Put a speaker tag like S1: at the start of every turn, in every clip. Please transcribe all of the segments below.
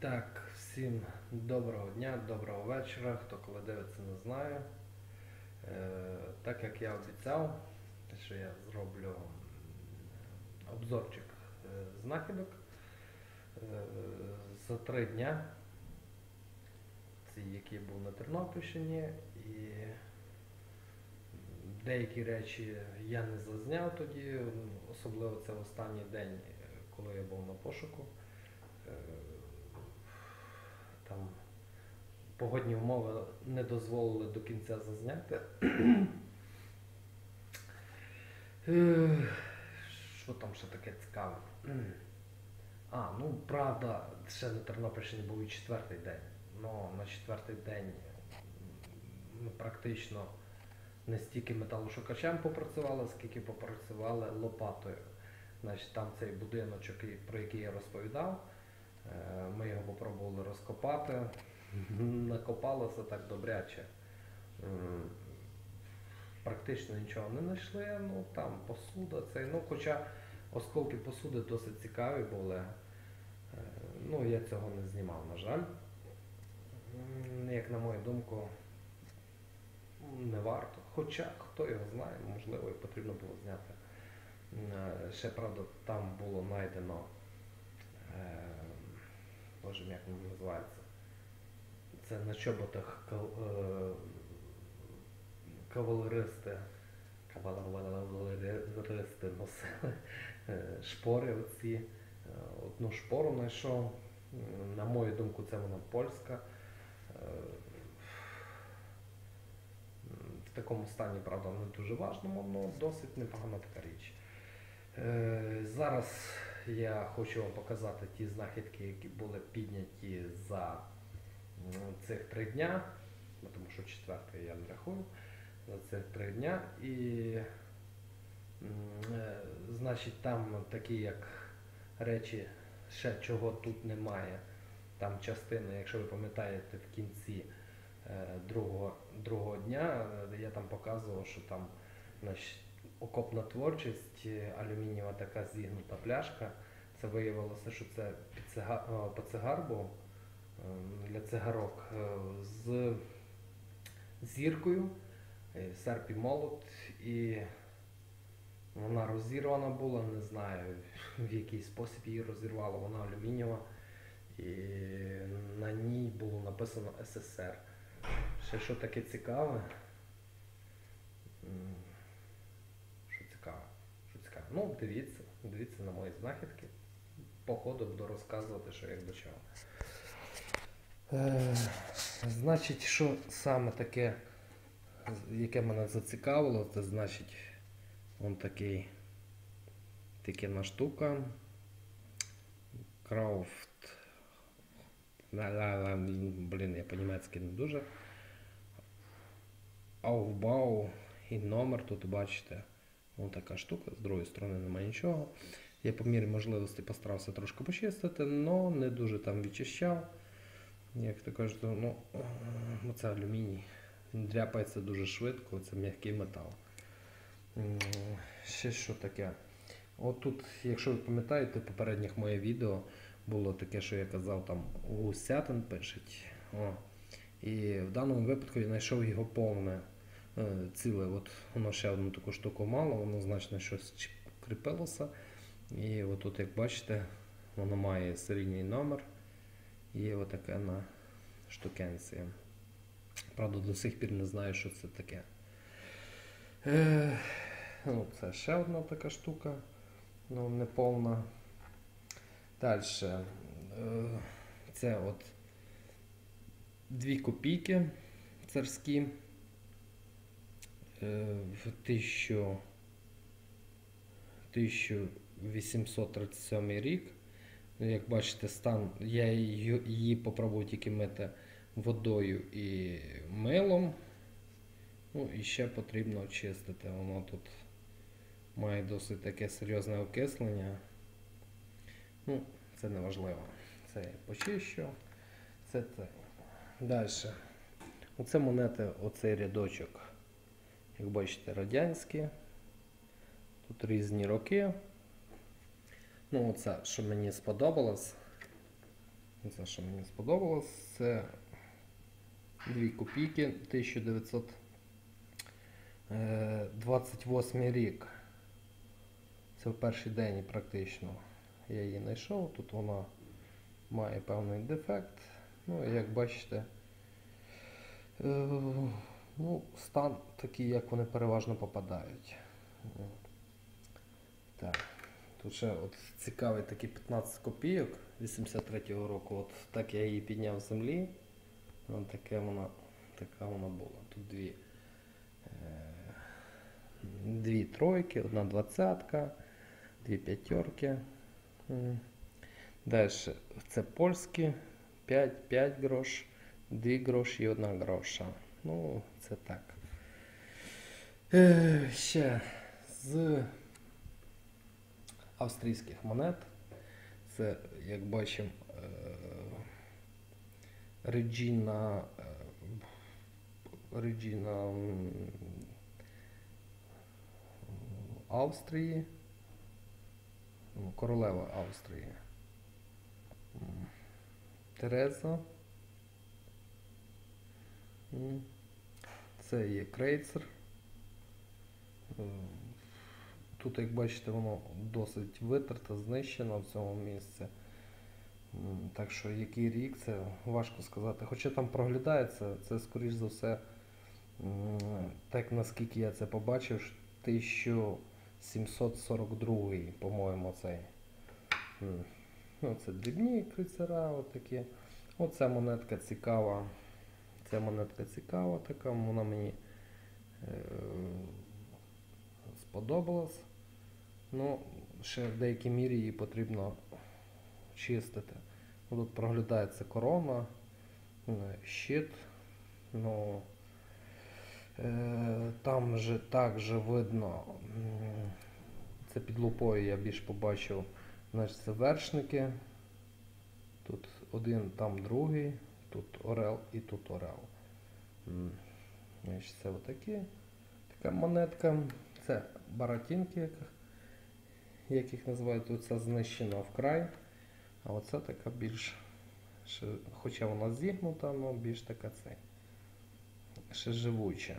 S1: Так, всім доброго дня, доброго вечора. Хто коли дивиться, не знаю. Е, так як я обіцяв, що я зроблю обзорчик е, знахідок е, за три дня, які був на Тернопільщині, і деякі речі я не зазняв тоді, особливо це в останній день, е, коли я був на пошуку. Е, Там погодні умови не дозволили до кінця зазняти. Е, Що там ще таке цікаве? А, ну правда, ще на Тернопільщині був і четвертий день. Ну, на четвертий день ми практично не стільки металошукачем попрацювали, скільки попрацювали лопатою. Значить, там цей будиночок, про який я розповідав, ми його попробували розкопати. Накопалося так добряче. Практично нічого не знайшли. Ну там посуда, цей, ну хоча осколки посуди досить цікаві були. Е, Ну, я цього не знімав, на жаль. Як на мою думку, не варто. Хоча, хто його знає, можливо, і потрібно було зняти. Е, Ще, правда, там було знайдено. Боже, як воно називається? Це на чоботах кав- е, кавалеристи. Кавалеристи носили е, шпори оці. Е, Одну шпору знайшов. На мою думку, це вона польська. В такому стані, правда, не дуже важному, але досить непогана така річ. Зараз я хочу вам показати ті знахідки, які були підняті за цих три дня, тому що четвертий я не рахую, за цих три дня. І е, значить там такі як речі, ще чого тут немає. Там частина, якщо ви пам'ятаєте, в кінці е, другого, другого дня е, я там показував, що там значить, окопна творчість, е, алюмінієва така зігнута пляшка. Це виявилося, що це цига- е, пацигар е, для цигарок з зіркою, серп і молот, і вона розірвана була, не знаю в який спосіб її розірвало, вона алюмінієва. І на ній було написано СССР. Ще що таке цікаве? М, Що цікаве? Що цікаве? Ну, дивіться, дивіться на мої знахідки. По ходу буду розказувати, що як до чого. Е, значить, що саме таке, яке мене зацікавило, це значить, он такий такена штука. Крафт. Блін, я по-німецьки не дуже. Aufbau і номер тут бачите. Ось така штука, з другої сторони немає нічого. Я по мірі можливості постарався трошки почистити, але не дуже там відчищав. Як то кажуть, ну, е, це алюміній. Він дряпається дуже швидко, це м'який метал. Ще що таке? От тут, якщо ви пам'ятаєте, попередніх моє відео було таке, що я казав, там гусятин пишуть. І в даному випадку я знайшов його повне ціле. От воно ще одну таку штуку мало, воно значно щось кріпилося. І от тут, як бачите, воно має серійний номер. І отаке на штукенція. Правда, до сих пір не знаю, що це таке. Е, ну, це ще одна така штука, ну, неповна. Далі. Е, це от дві копійки царські. Е, в 1837 рік. Як бачите, стан, я її попробую тільки мити водою і милом. Ну і ще потрібно очистити. Воно тут має досить таке серйозне окислення. Ну, це не важливо. Це я почищу. Це це. Далі. Оце монети, оцей рядочок. Як бачите, радянські. Тут різні роки. Ну, оце, що мені сподобалось. Це, що мені сподобалось, це 2 копійки 1928 рік. Це в перший день практично я її знайшов. Тут вона має певний дефект. Ну, як бачите, е, ну, стан такий, як вони переважно попадають. Так. Тут ще от цікавий такий 15 копійок 83-го року. От так я її підняв з землі. Таке вона, така вона була. Тут дві, е, дві тройки, одна двадцятка, дві п'ятерки. Далі це польські 5, 5 грош, 2 гроші і 1 гроша. Ну, це так. Е, ще з австрійських монет. Це, як бачимо, е, Реджіна, е, Реджіна Австрії, ну, королева Австрії. Тереза. Це є крейцер. Е, Тут, як бачите, воно досить витерто, знищено в цьому місці. Так що який рік, це важко сказати. Хоча там проглядається, це скоріш за все, так наскільки я це побачив, 1742, по-моєму, цей. Ну, це дрібні крицера, отакі. Оця монетка цікава. Ця монетка цікава така, вона мені е, сподобалась. Ну, ще в деякій мірі її потрібно чистити. Ну, Тут проглядається корона, щит. Ну, е, там же також видно, це під лупою я більш побачив, значить вершники. Тут один, там другий, тут орел і тут орел. Це отакі. Така монетка. Це баратінки, як, їх називають. Оця знищена вкрай. А оця така більш, хоча вона зігнута, але більш така цей. Ще живуча.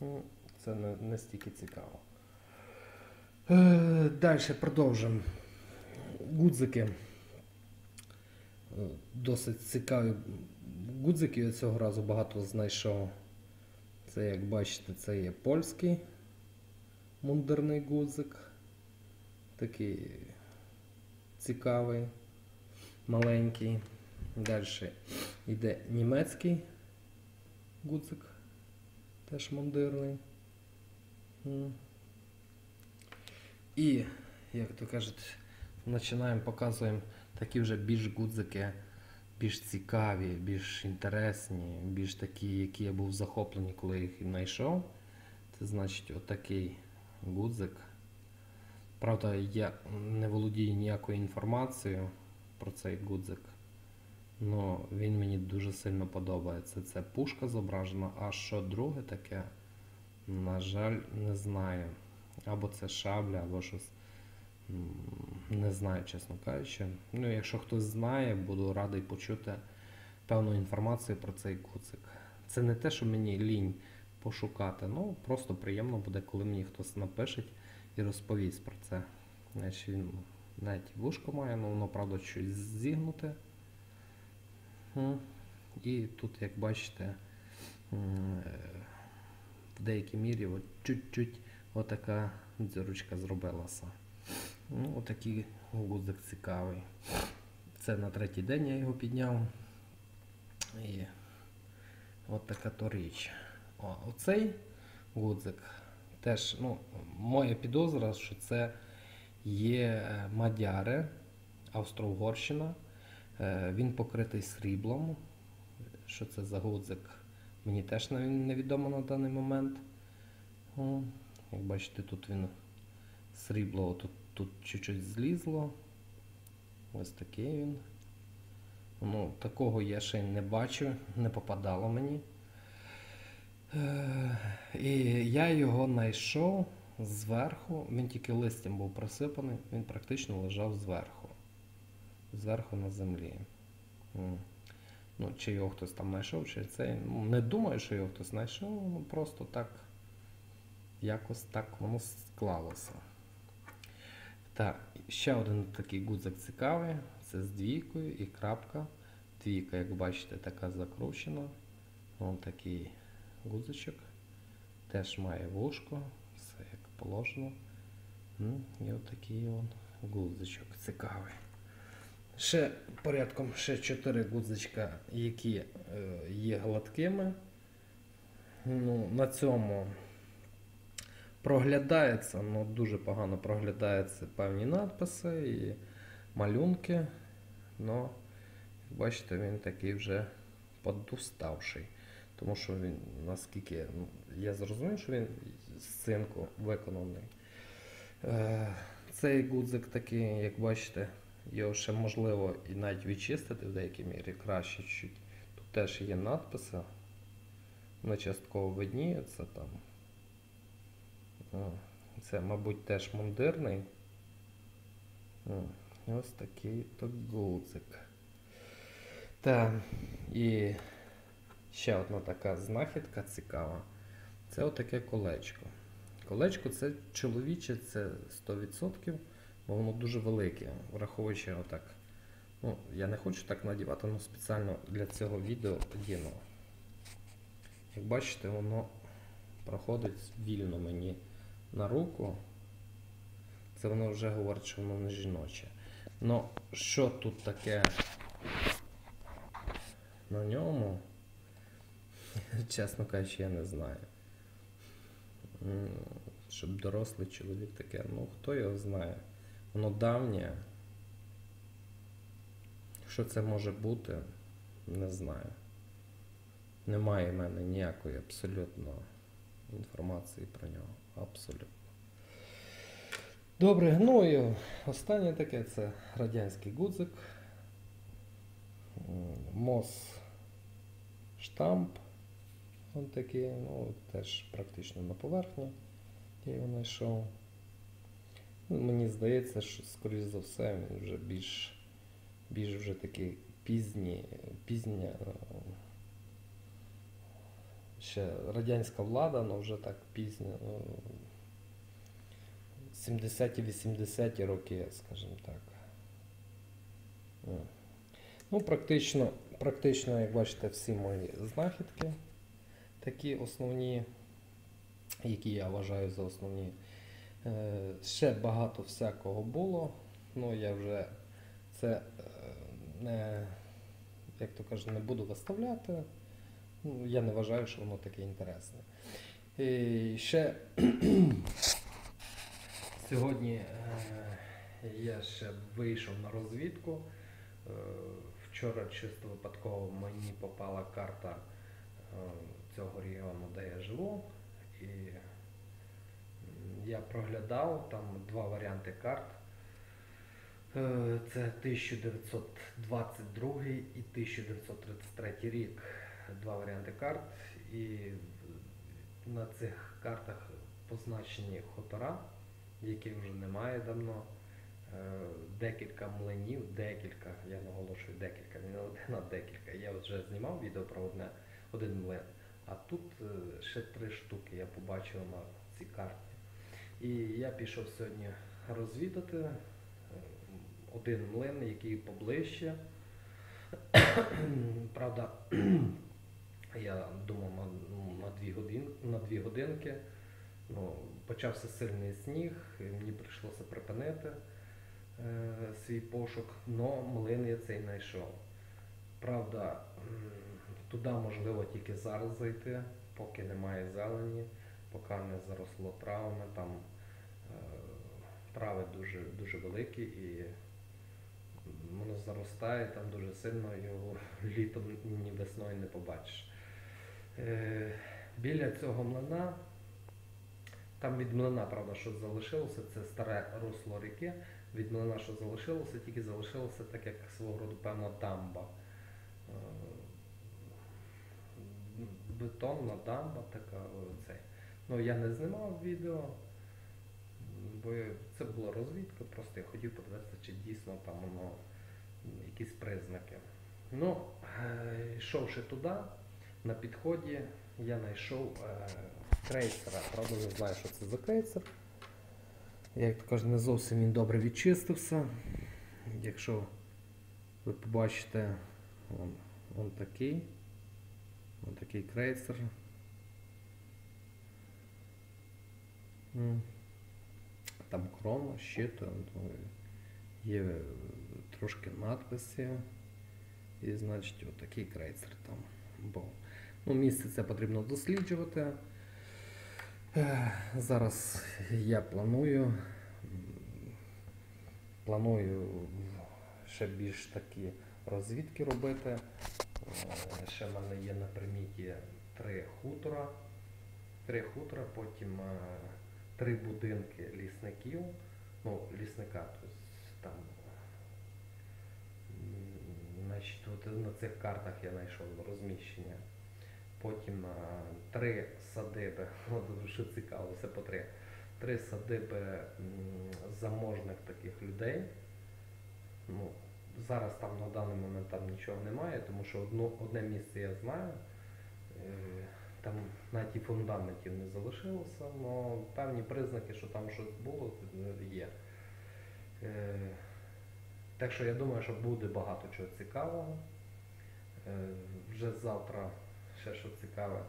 S1: Ну, Це не, не стільки цікаво. Е, Далі продовжимо. Гудзики. Досить цікаві гудзики я цього разу багато знайшов. Це, як бачите, це є польський мундирний гудзик. Такий цікавий, маленький. Далі йде німецький гудзик, теж мундирний. І, як то кажуть, починаємо показуємо такі вже більш гудзики, більш цікаві, більш інтересні, більш такі, які я був захоплений, коли їх знайшов. Це значить отакий гудзик. Правда, я не володію ніякою інформацією про цей гудзик. але він мені дуже сильно подобається. Це пушка зображена, а що друге таке, на жаль, не знаю. Або це шабля, або щось. Не знаю, чесно кажучи. Ну, якщо хтось знає, буду радий почути певну інформацію про цей гудзик. Це не те, що мені лінь пошукати, ну просто приємно буде, коли мені хтось напише і розповість про це. Значить, він навіть вушко має, ну воно, правда, щось зігнуте. І тут, як бачите, е, в деякій мірі чуть-чуть отака дзірочка зробилася. Ну, отакий гудзик цікавий. Це на третій день я його підняв. І от така то річ. О, оцей гудзик теж, ну, моя підозра, що це є е, мадяри, Австро-Угорщина. Е, Він покритий сріблом. Що це за гудзик? Мені теж невідомо на даний момент. Як бачите, тут він срібло, тут, тут чуть-чуть злізло. Ось такий він. Ну, такого я ще не бачу, не попадало мені. Е, І я його знайшов зверху, він тільки листям був присипаний, він практично лежав зверху. Зверху на землі. Ну, чи його хтось там знайшов, чи це. Не думаю, що його хтось знайшов, ну просто так. Якось так воно склалося. Так, ще один такий гудзик цікавий. Це з двійкою і крапка. Двійка, як бачите, така закручена. Вон такий гудзичок. Теж має вушко, все як положено. І отакий он гудзичок цікавий. Ще порядком ще 4 гудзичка, які е, є гладкими. Ну, на цьому проглядається, ну дуже погано проглядаються певні надписи і малюнки. Ну, як бачите, він такий вже подуставший. Тому що він, наскільки ну, я зрозумів, що він з цинку виконаний. Е, цей гудзик такий, як бачите, його ще можливо і навіть відчистити в деякій мірі краще чуть. Тут теж є надписи. Вони частково видніються там. Це, мабуть, теж мундирний. Ось такий то гудзик. Так, і ще одна така знахідка цікава. Це отаке колечко. Колечко це чоловіче, це 100%, бо воно дуже велике, враховуючи отак. Ну, я не хочу так надівати, але спеціально для цього відео одіну. Як бачите, воно проходить вільно мені на руку. Це воно вже говорить, що воно не жіноче. Ну, що тут таке на ньому? Чесно кажучи, я не знаю. Щоб дорослий чоловік таке, ну хто його знає. Воно давнє. Що це може бути, не знаю. Немає в мене ніякої абсолютно інформації про нього. Абсолютно. Добре, ну і останнє таке це радянський гудзик. Мос штамп. Ось такий, ну, теж практично на поверхні. Я його знайшов. Ну, мені здається, що, скоріш за все, він вже більш, більш вже такий пізній, пізня. Е, Ще радянська влада, але вже так пізня. ну, 70-80-ті роки, скажімо так. Ну, практично, практично, як бачите, всі мої знахідки такі основні, які я вважаю за основні. Е, Ще багато всякого було. Ну, я вже це е, не, як то кажуть, не буду виставляти. Ну, я не вважаю, що воно таке інтересне. І ще сьогодні е, я ще вийшов на розвідку. Е, Вчора чисто випадково мені попала карта е, цього регіону, де я живу. І я проглядав там два варіанти карт. Це 1922 і 1933 рік. Два варіанти карт. І на цих картах позначені хутора, яких вже немає давно. Е, Декілька млинів, декілька, я наголошую декілька, не один, а декілька. Я вже знімав відео про одне, один млин. А тут е, ще три штуки я побачив на цій карті. І я пішов сьогодні розвідати е, один млин, який поближче. Правда, я думав на, ну, дві, годин, на дві годинки. Ну, почався сильний сніг, мені прийшлося припинити е, свій пошук, але млин я цей знайшов. Правда, туди можливо тільки зараз зайти, поки немає зелені, поки не заросло травами. Там е, трави дуже, дуже великі і воно заростає там дуже сильно, його літом ні весною не побачиш. Е, біля цього млина, там від млина, правда, що залишилося, це старе русло ріки. Від млина, що залишилося, тільки залишилося так, як свого роду певна дамба. Е, Бетонна дамба така. Оцей. Ну, я не знімав відео, бо це була розвідка, просто я хотів подивитися, чи дійсно там воно якісь признаки. Ну, е, йшовши туди, на підході я знайшов е, крейсера. Правда, не знаю, що це за крейсер. Як то кажуть, не зовсім він добре відчистився. Якщо ви побачите, он, он такий. Он такий крейсер. Там крона, щит, є трошки надписів. І значить отакий крейсер там був. Ну, місце це потрібно досліджувати. Зараз я планую. Планую ще більш такі розвідки робити. Е, Ще в мене є на приміті три хутора. Три хутора, потім е, три будинки лісників. Ну, лісника, тобто там Значить, от на цих картах я знайшов розміщення. Потім три садиби, що цікаво, все по три. Три садиби заможних таких людей. Ну, зараз там на даний момент там нічого немає, тому що одно, одне місце я знаю. Е, Там навіть і фундаментів не залишилося, але певні признаки, що там щось було, е, є. Е, так що я думаю, що буде багато чого цікавого. Е, Вже завтра ще що цікаве.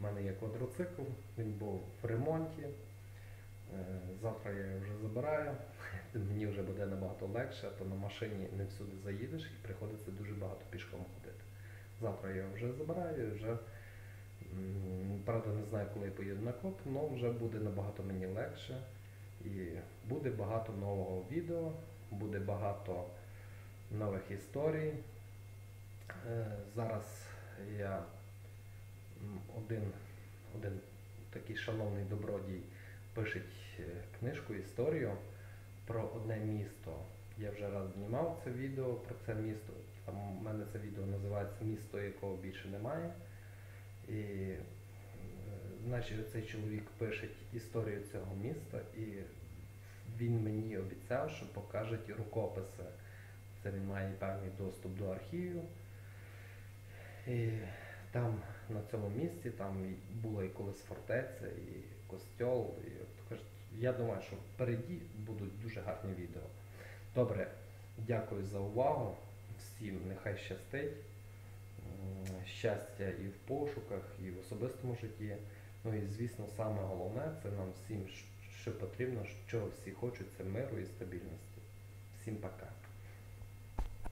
S1: У мене є квадроцикл, він був в ремонті. Е, Завтра я його вже забираю. Мені вже буде набагато легше, то на машині не всюди заїдеш і приходиться дуже багато пішком ходити. Завтра я його вже забираю, вже правда не знаю, коли я поїду на коп, але вже буде набагато мені легше. І буде багато нового відео, буде багато нових історій. Е, Зараз я один, один такий шановний добродій пишеть е, книжку, історію про одне місто. Я вже раз знімав це відео про це місто. Там у мене це відео називається Місто, якого більше немає. І е, значить, цей чоловік пише історію цього міста, і він мені обіцяв, що покаже рукописи. Це він має певний доступ до архівів. І там на цьому місці там була і колись фортеця, і костьол. І, я думаю, що впереді будуть дуже гарні відео. Добре, дякую за увагу. Всім нехай щастить. Щастя і в пошуках, і в особистому житті. Ну і звісно, саме головне це нам всім, що потрібно, що всі хочуть, це миру і стабільності. Всім пока.